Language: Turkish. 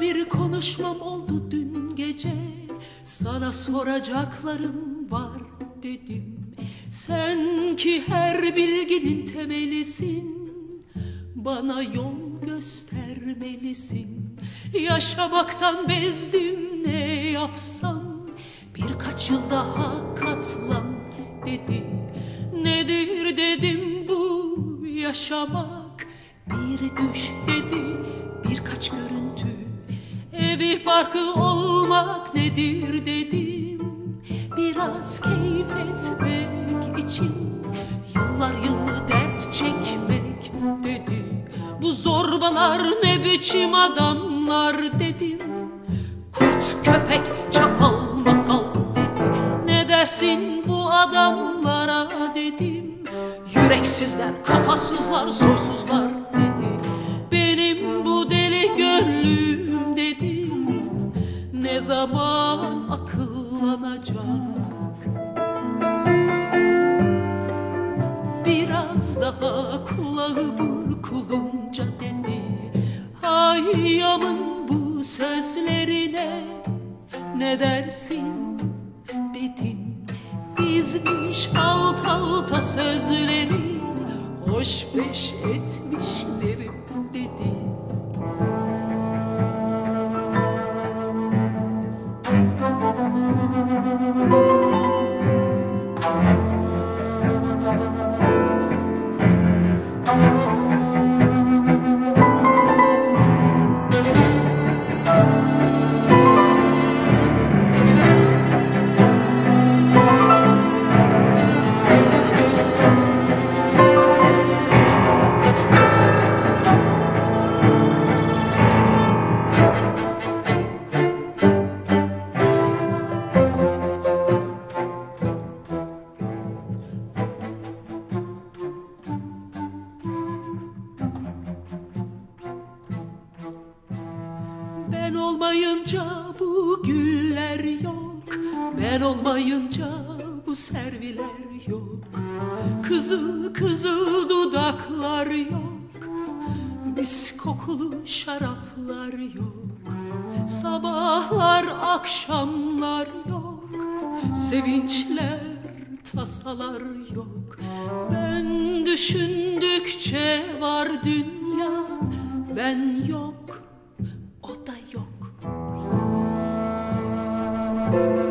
Bir konuşmam oldu dün gece. Sana soracaklarım var dedim. Sen ki her bilginin temelisin Bana yol göstermelisin. Yaşamaktan bezdim ne yapsam Birkaç yıl daha katlan dedi. Nedir dedim bu yaşamak? Bir düş dedi birkaç görüntü Evi barkı olmak nedir dedim. Biraz keyif etmek için Yıllar yılı dert çekmek dedi. Bu zorbalar ne biçim adamlar dedim. Kurt köpek çakal makal dedi. Ne dersin bu adamlara dedim. Yüreksizler kafasızlar soysuzlar zaman akıllanacak. Biraz daha kulağı burkulunca dedi. Hayyamın bu sözlerine ne dersin? Dedim Dizmiş alt alta sözleri Hoş beş etmişlerim dedi Ben olmayınca bu güller yok. Ben olmayınca bu serviler yok. Kızıl kızıl dudaklar yok. Mis kokulu şaraplar yok. Sabahlar akşamlar yok. Sevinçler tasalar yok. Ben düşündükçe var dünya Ben yok Thank you.